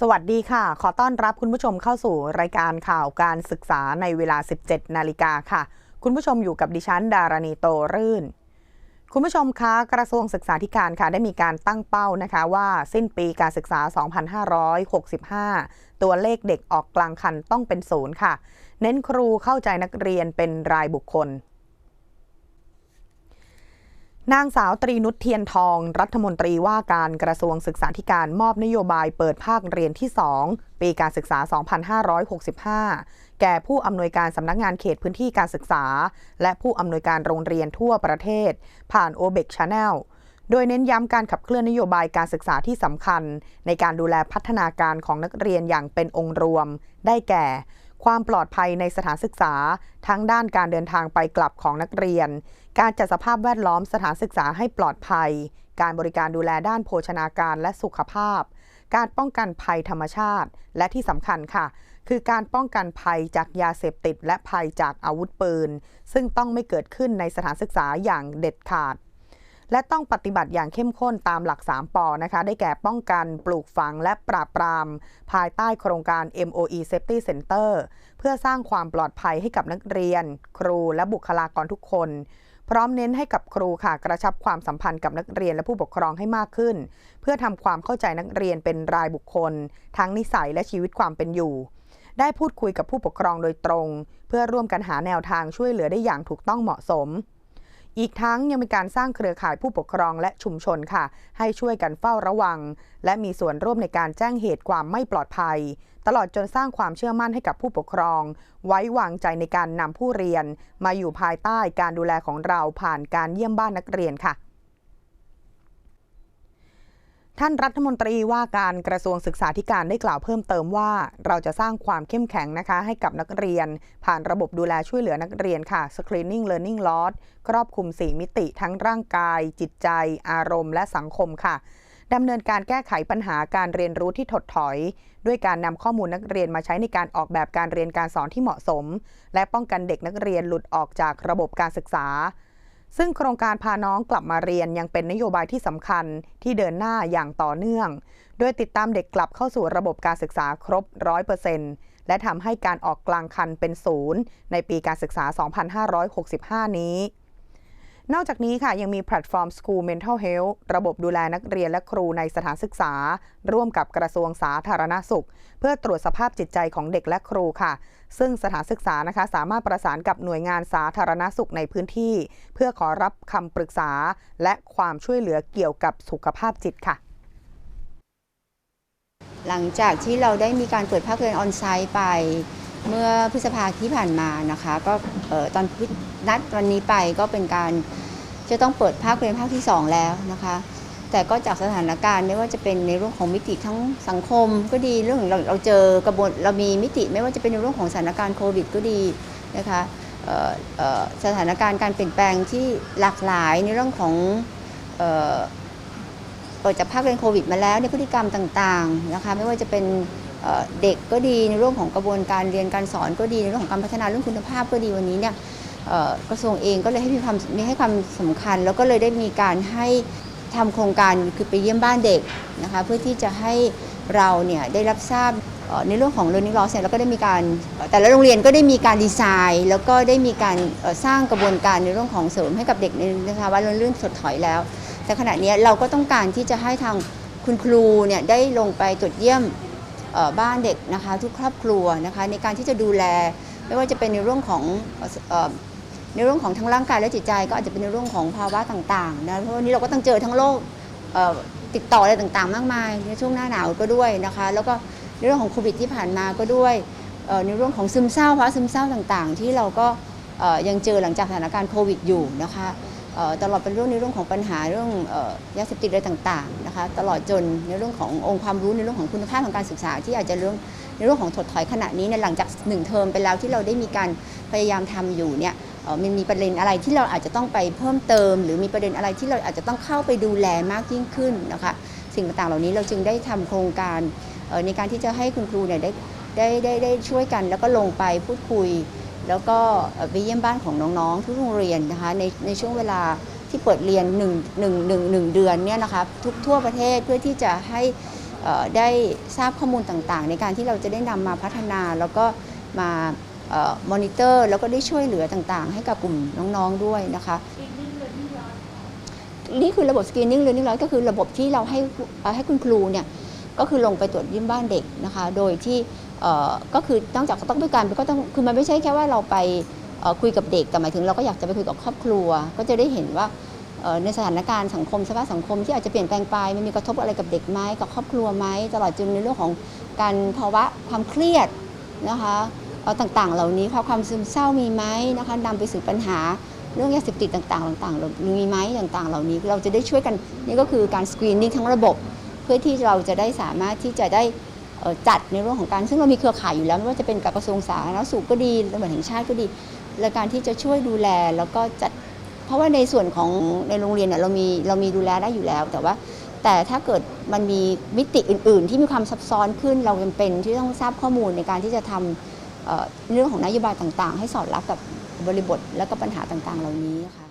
สวัสดีค่ะ ขอต้อนรับคุณผู้ชมเข้าสู่รายการข่าวการศึกษาในเวลา 17 นาฬิกาค่ะ คุณผู้ชมอยู่กับดิฉันดารณีโตรื่น คุณผู้ชมคะกระทรวงศึกษาธิการค่ะได้มีการตั้งเป้านะคะว่าสิ้นปีการศึกษา 2565 ตัวเลขเด็กออกกลางคันต้องเป็นศูนย์ค่ะ เน้นครูเข้าใจนักเรียนเป็นรายบุคคล นางสาวตรีนุชเทียนทอง รัฐมนตรีว่าการกระทรวงศึกษาธิการมอบนโยบายเปิดภาคเรียนที่ 2 ปีการศึกษา 2565 แก่ผู้อำนวยการสำนักงานเขตพื้นที่การศึกษา และผู้อำนวยการโรงเรียนทั่วประเทศ ผ่าน o b e c Channel โดยเน้นย้ำการขับเคลื่อนนโยบายการศึกษาที่สำคัญ ในการดูแลพัฒนาการของนักเรียนอย่างเป็นองค์รวม ได้แก่ ความปลอดภัยในสถานศึกษา ทั้งด้านการเดินทางไปกลับของนักเรียน การจัดสภาพแวดล้อมสถานศึกษาให้ปลอดภัย การบริการดูแลด้านโภชนาการและสุขภาพ การป้องกันภัยธรรมชาติ และที่สำคัญค่ะ คือการป้องกันภัยจากยาเสพติด และภัยจากอาวุธปืน ซึ่งต้องไม่เกิดขึ้นในสถานศึกษาอย่างเด็ดขาด และต้องปฏิบัติอย่างเข้มข้นตามหลัก 3ปอนะคะได้แก่ป้องกันปลูกฝังและปราบปราม ภายใต้โครงการ MOE Safety Center เพื่อสร้างความปลอดภัยให้กับนักเรียน ครูและบุคลากรทุกคน พร้อมเน้นให้กับครูค่ะกระชับความสัมพันธ์กับนักเรียนและผู้ปกครองให้มากขึ้น เพื่อทำความเข้าใจนักเรียนเป็นรายบุคคล ทั้งนิสัยและชีวิตความเป็นอยู่ได้พูดคุยกับผู้ปกครองโดยตรง เพื่อร่วมกันหาแนวทางช่วยเหลือได้อย่างถูกต้องเหมาะสม อีกทั้งยังมีการสร้างเครือข่ายผู้ปกครองและชุมชนค่ะ ให้ช่วยกันเฝ้าระวัง และมีส่วนร่วมในการแจ้งเหตุความไม่ปลอดภัย ตลอดจนสร้างความเชื่อมั่นให้กับผู้ปกครอง ไว้วางใจในการนำผู้เรียน มาอยู่ภายใต้การดูแลของเราผ่านการเยี่ยมบ้านนักเรียนค่ะ ท่านรัฐมนตรีว่าการกระทรวงศึกษาธิการได้กล่าวเพิ่มเติมว่า เราจะสร้างความเข้มแข็งนะคะ ให้กับนักเรียน ผ่านระบบดูแลช่วยเหลือนักเรียนค่ะ Screening Learning Loss ครอบคลุม 4 มิติทั้งร่างกาย จิตใจ อารมณ์ และสังคมค่ะดำเนินการแก้ไขปัญหาการเรียนรู้ที่ถดถอย ด้วยการนำข้อมูลนักเรียนมาใช้ในการออกแบบการเรียนการสอนที่เหมาะสม และป้องกันเด็กนักเรียนหลุดออกจากระบบการศึกษา ซึ่งโครงการพาน้องกลับมาเรียนยังเป็นนโยบายที่สำคัญที่เดินหน้าอย่างต่อเนื่อง โดยติดตามเด็กกลับเข้าสู่ระบบการศึกษาครบ 100%และทำให้การออกกลางคันเป็นศูนย์ในปีการศึกษา 2565 นี้ นอกจากนี้ค่ะยังมีแพลตฟอร์ม School Mental Health ระบบดูแลนักเรียนและครูในสถานศึกษา ร่วมกับกระทรวงสาธารณสุข เพื่อตรวจสภาพจิตใจของเด็กและครูค่ะ ซึ่งสถานศึกษานะคะสามารถประสานกับหน่วยงานสาธารณสุขในพื้นที่ เพื่อขอรับคำปรึกษา และความช่วยเหลือเกี่ยวกับสุขภาพจิตค่ะ หลังจากที่เราได้มีการเปิดภาคเรียนออนไซต์ไป เมื่อพฤษภาที่ผ่านมานะคะก็เออตอนนัดวันนี้ไปก็เป็นการจะต้องเปิดภาคเรียนภาคที่ 2 แล้วนะคะ แต่ก็จากสถานการณ์ไม่ว่าจะเป็นในเรื่องของมิติทั้งสังคมก็ดีเรื่องเราเราเจอกระบวนเรามีมิติ ไม่ว่าจะเป็นในเรื่องของสถานการณ์โควิดก็ดีนะคะสถานการณ์การเปลี่ยนแปลงที่หลากหลายในเรื่องของเปิดจากภาคเรียนโควิดมาแล้วในพฤติกรรมต่างๆนะคะไม่ว่าจะเป็น เด็กก็ดีในเรื่องของกระบวนการเรียนการสอนก็ดีในเรื่องของการพัฒนาเรื่องคุณภาพก็ดีวันนี้เนี่ยกระทรวงเองก็เลยให้มีความมีให้ความสำคัญ แล้วก็เลยได้มีการให้ทำโครงการคือไปเยี่ยมบ้านเด็กนะคะเพื่อที่จะให้เราเนี่ยได้รับทราบในเรื่องของ learning loss เนี่ยแล้วก็ได้มีการแต่ละโรงเรียนก็ได้มีการดีไซน์ แล้วก็ได้มีการสร้างกระบวนการในเรื่องของเสริมให้กับเด็กในภาวะเรื่องถดถอยแล้ว แต่ขณะนี้เราก็ต้องการที่จะให้ทางคุณครูเนี่ยได้ลงไปตรวจเยี่ยม บ้านเด็กนะคะทุกครอบครัวนะคะในการที่จะดูแล ไม่ว่าจะเป็นในเรื่องของในเรื่องของทั้งร่างกายและจิตใจ ก็อาจจะเป็นในเรื่องของภาวะต่างๆนะเพราะวันนี้เราก็ต้องเจอทั้งโรคติดต่ออะไรต่างๆ มากมายในช่วงหน้าหนาวก็ด้วยนะคะแล้วก็ในเรื่องของโควิดที่ผ่านมาก็ด้วยในเรื่องของซึมเศร้าภาวะซึมเศร้าต่างๆ ที่เราก็ยังเจอหลังจากสถานการณ์โควิดอยู่นะคะ ตลอดเป็นเรื่องในเรื่องของปัญหาเรื่องยาเสพติดอะไรต่างๆนะคะตลอดจนในเรื่องขององค์ความรู้ในเรื่องของคุณภาพของการศึกษา ที่อาจจะเรื่องในเรื่องของถดถอยขณะนี้ในหลังจากหนึ่งเทอมไปแล้วที่เราได้มีการพยายามทำอยู่เนี่ยมันมีประเด็นอะไรที่เราอาจจะต้องไปเพิ่มเติม หรือมีประเด็นอะไรที่เราอาจจะต้องเข้าไปดูแลมากยิ่งขึ้นนะคะสิ่งต่างๆเหล่านี้เราจึงได้ทำโครงการในการที่จะให้คุณครูเนี่ยได้ได้ได้ได้ช่วยกันแล้วก็ลงไปพูดคุย แล้วก็ไปเยี่ยมบ้านของน้องๆทุกโรงเรียนนะคะในในช่วงเวลาที่เปิดเรียน1 1 1 1เดือนเนี่ยนะคะทุกทั่วประเทศเพื่อที่จะให้ได้ทราบข้อมูลต่างๆ ในการที่เราจะได้นำมาพัฒนา แล้วก็มามอนิเตอร์ แล้วก็ได้ช่วยเหลือต่างๆ ให้กับกลุ่มน้องๆด้วยนะคะนี่คือระบบ screening learning loss ก็คือระบบที่เราให้ให้คุณครูเนี่ยก็คือลงไปตรวจเยี่ยมบ้านเด็กนะคะ โดยที่ ก็คือนอกจากต้องด้วยการก็ต้องคือมันไม่ใช่แค่ว่าเราไปคุยกับเด็กแต่หมายถึงเราก็อยากจะไปคุยกับครอบครัว ก็จะได้เห็นว่าในสถานการณ์สังคมสภาพสังคมที่อาจจะเปลี่ยนแปลงไปมันมีกระทบอะไรกับเด็กไหมกับครอบครัวไหมตลอดจนในเรื่องของการภาวะความเครียดนะคะต่างๆ เหล่านี้ภาวะความซึมเศร้ามีไหมนะคะนำไปสู่ปัญหาเรื่องยาเสพติดต่างๆต่างๆมีไหมต่างๆ เหล่านี้เราจะได้ช่วยกันนี่ก็คือการสกรีนนิ่งทั้งระบบ เพื่อที่เราจะได้สามารถที่จะได้ จัดในเรื่องของการซึ่งเรามีเครือข่ายอยู่แล้วไม่ว่าจะเป็นกับกระทรวงสาธารณสุขก็ดีตำรวจแห่งชาติก็ดีและการที่จะช่วยดูแลแล้วก็จัด เพราะว่าในส่วนของในโรงเรียนเนี่ยเรามีเรามีดูแลได้อยู่แล้ว แต่ว่า แต่ถ้าเกิดมันมีมิติอื่น ๆ ที่มีความซับซ้อนขึ้นเราจำเป็นที่ต้องทราบข้อมูลในการที่จะทำเอ่อเรื่องของนโยบายต่าง ๆ ให้สอดรับกับบริบทและก็ปัญหาต่าง ๆ เหล่านี้ค่ะ